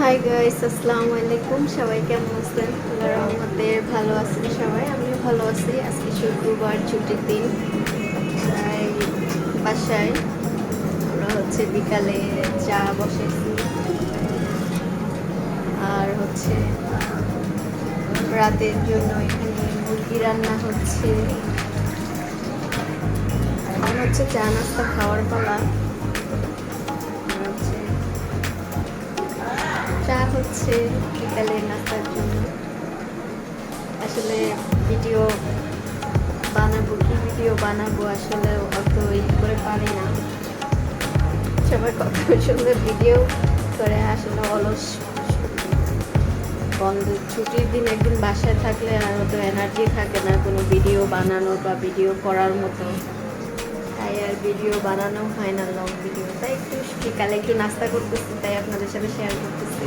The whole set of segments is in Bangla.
হাই গাইস আসসালামু আলাইকুম। সবাই কেমন আছেন? রহমতে ভালো আছেন সবাই। আমিও ভালো আছি। আজকে শুক্রবার, ছুটির দিন। বাসায় আমরা হচ্ছে বিকালে চা বসেছি আর হচ্ছে রাতের জন্য এখানে মুরগি রান্না হচ্ছে। এখন হচ্ছে চা নাস্তা খাওয়ার পালা। হচ্ছে বিকালে নাস্তার জন্য। আসলে ভিডিও বানাবো, কি ভিডিও বানাবো আসলে অত ই করে পারি না। সবাই কত সুন্দর ভিডিও করে আসলে অলস। বন্ধ, ছুটির দিন একদিন বাসায় থাকলে আর অত এনার্জি থাকে না কোনো ভিডিও বানানো বা ভিডিও করার মতো। তাই আর ভিডিও বানানো হয় না লং ভিডিও তাই একটু বিকালে একটু নাস্তা করতেছি, তাই আপনাদের সাথে শেয়ার করতেছি।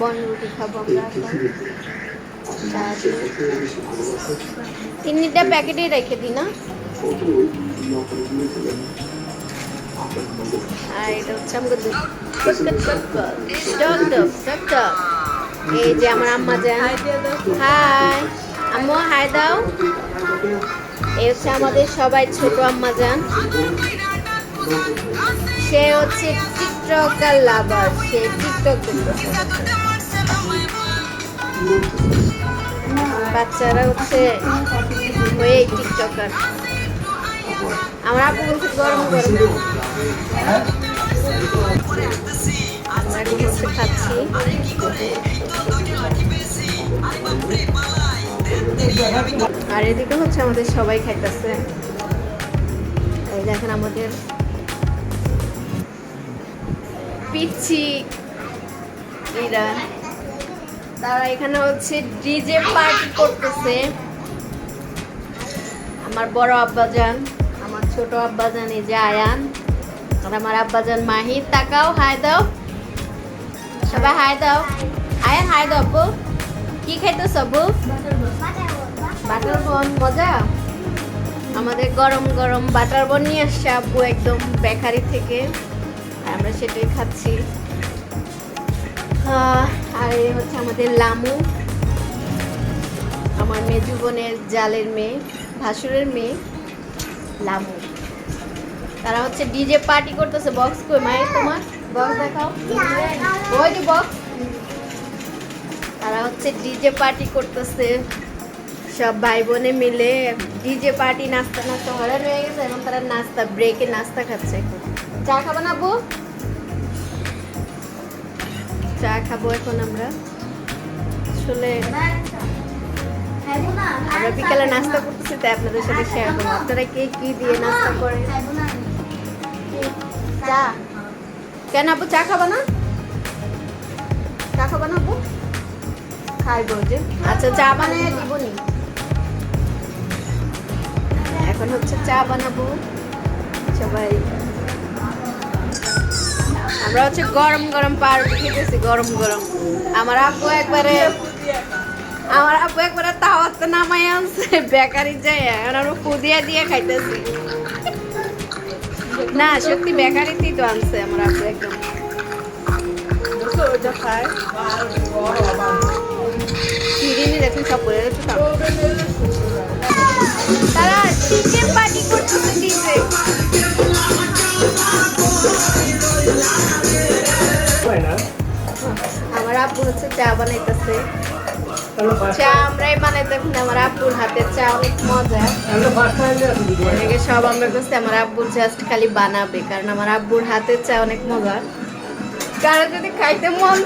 বন রুটি খাব আমরা। তিন্নিটা প্যাকেটেই রেখে দিই, না? আর এটা হচ্ছে আমাকে এই যে আমার আম্মা যান হাই, আম্মু, হাই দাও। এই হচ্ছে আমাদের সবাই ছোট আম্মা যান। সে হচ্ছে টিকটকার লাভার সে টিকটক বাচ্চারা হচ্ছে ওই টিকটকার। আমার আপু বলছে গরম গরম। খাচ্ছি। আর এদিকে হচ্ছে আমাদের সবাই খাইতেছে। এই দেখেন আমাদের পিচ্ছি। এরা। তারা এখানে হচ্ছে ডিজে পার্টি করতেছে। আমার বড় আব্বাজান, আমার ছোট আব্বাজান, এই যে আয়ান, আর আমার আব্বাজান মাহির তাকাও, হাই দাও। সবাই হাই দাও। আয়ান, হাই দাও আব্বু কি খাইতেছ আব্বু বাটার বন, মজা? আমাদের গরম গরম বাটার বন নিয়ে আসছে আব্বু একদম বেকারি থেকে। আমরা সেটাই খাচ্ছি। আর এই হচ্ছে আমাদের লামু। আমার মেজু বোনের জালের মেয়ে, ভাসুরের মেয়ে, লামু। তারা হচ্ছে ডিজে পার্টি করতেছে বক্স কই মায়ের তোমার বক্স দেখাও। ওই যে বক্স তারা হচ্ছে ডিজে পার্টি করতেছে। সব ভাই বোনে মিলে ডিজে পার্টি নাস্তা নাস্তা হরান হয়ে গেছে। এখন তারা নাস্তা ব্রেকে নাস্তা খাচ্ছে। চা খাব না, বউ? চা খাব এখন আমরা। আসলে আমরা বিকালে নাস্তা করতেছি, তাই আপনাদের সাথে শেয়ার করব। আপনারা কে কি দিয়ে নাস্তা করেন চা। কেন আপু, চা খাব না? চা খাব না আপু? খাইবো যে। আচ্ছা চা বানিয়ে দিব নি। এখন হচ্ছে চা বানাবো। সবাই আমরা হচ্ছে গরম গরম পাউরুটি খেতেছি গরম গরম। আমার আপু একবারে আমার আপু একবারে তাওয়াতে নামাই আনছে বেকারি যায় আর আমরা পুদিয়া দিয়ে খাইতেছি। না সত্যি বেকারিতেই তো আনছে আমার আপু একদম। চিরিনি দেখুন সব পড়ে আব্বু হচ্ছে চা বানাইতেছে। চা আমরাই বানাই, দেখুন আমার আব্বুর হাতের চা অনেক মজা। সব আমরা করছি আমার আব্বুর জাস্ট খালি বানাবে, কারণ আমার আব্বুর হাতের চা অনেক মজা। কারও যদি খাইতে মন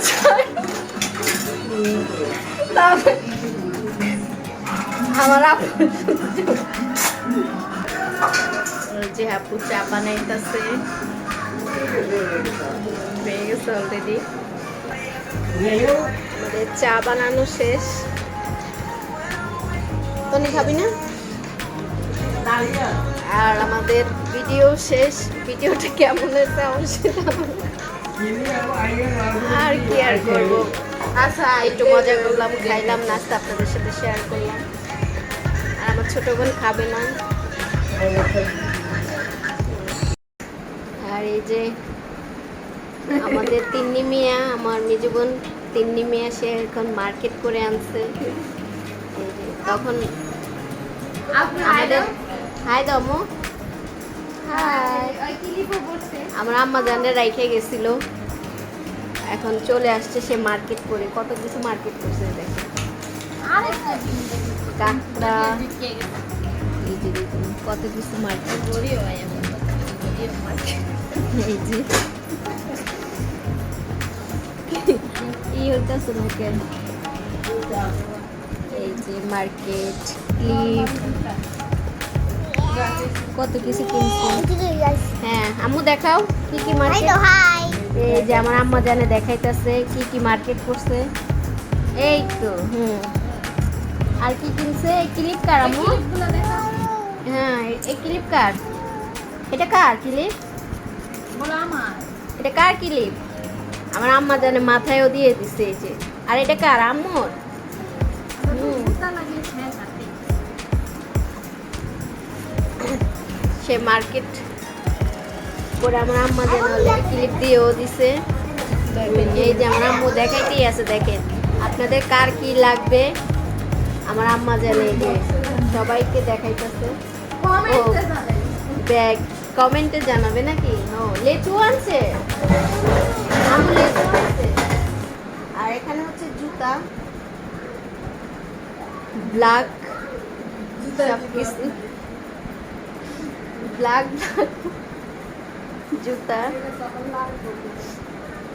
আমার ওই যে আপু চা বানাইতেছে। গেছে অলরেডি আমাদের চা বানানো শেষ। তনি খাবি না? আর আমাদের ভিডিও শেষ। ভিডিওটা কেমন হয়েছে আর কি আর করব? আচ্ছা একটু মজা করলাম, খাইলাম, নাস্তা আপনাদের সাথে শেয়ার করলাম। আর আমার ছোট বোন খাবে না। আর এই যে আমাদের তিন্নি মিয়া আমার মেজো বোন তিন্নি মিয়া সে এখন মার্কেট করে আনছে। তখন আমাদের হাই দমো আমার আম্মা জানে রাইখে গেছিল। এখন চলে আসছে সে মার্কেট করে। কত কিছু মার্কেট করছে দেখো। কাঁকড়া। এই যে দেখুন কত কিছু মার্কেট এই যে। কি হইতেছে নাকি এই যে মার্কেট ক্লিপ কত কিছু কিনছে। হ্যাঁ আম্মু দেখাও কি কি মার্কেট এই যে আমার আম্মা জানে দেখাইতেছে কি কি মার্কেট করছে। এই তো হুম। আর কি কিনছে? এই ক্লিপ কার আম্মু? হ্যাঁ এই ক্লিপ কার? এটা কার ক্লিপ এটা কার ক্লিপ আমার আম্মা জানে, মাথায়ও দিয়ে দিছে এই যে। আর এটা কার, আম্মুর? সে মার্কেট করে আমার আম্মা যেন ক্লিপ দিয়েও দিছে। এই যে আমার আম্মু দেখাইতেই আছে, দেখেন। আপনাদের কার কি লাগবে? আমার আম্মা জানে সবাইকে দেখাইতেছে। ব্যাগ। কমেন্টে জানাবে নাকি? ও লেচু আনছে। আম্মু লেচু আনছে। আর এখানে হচ্ছে জুতা। ব্ল্যাক কিছু ব্ল্যাক জুতা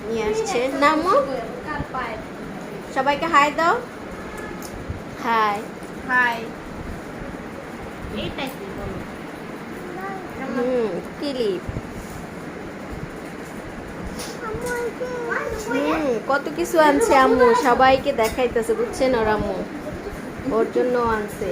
নিয়ে আসছে। নামো। সবাইকে হাই দাও। হাই। হুম। ক্লিপ হুম কত কিছু আনছে আম্মু সবাইকে দেখাইতেছে বুঝছেন ওর আম্মু? ওর জন্য আনছে।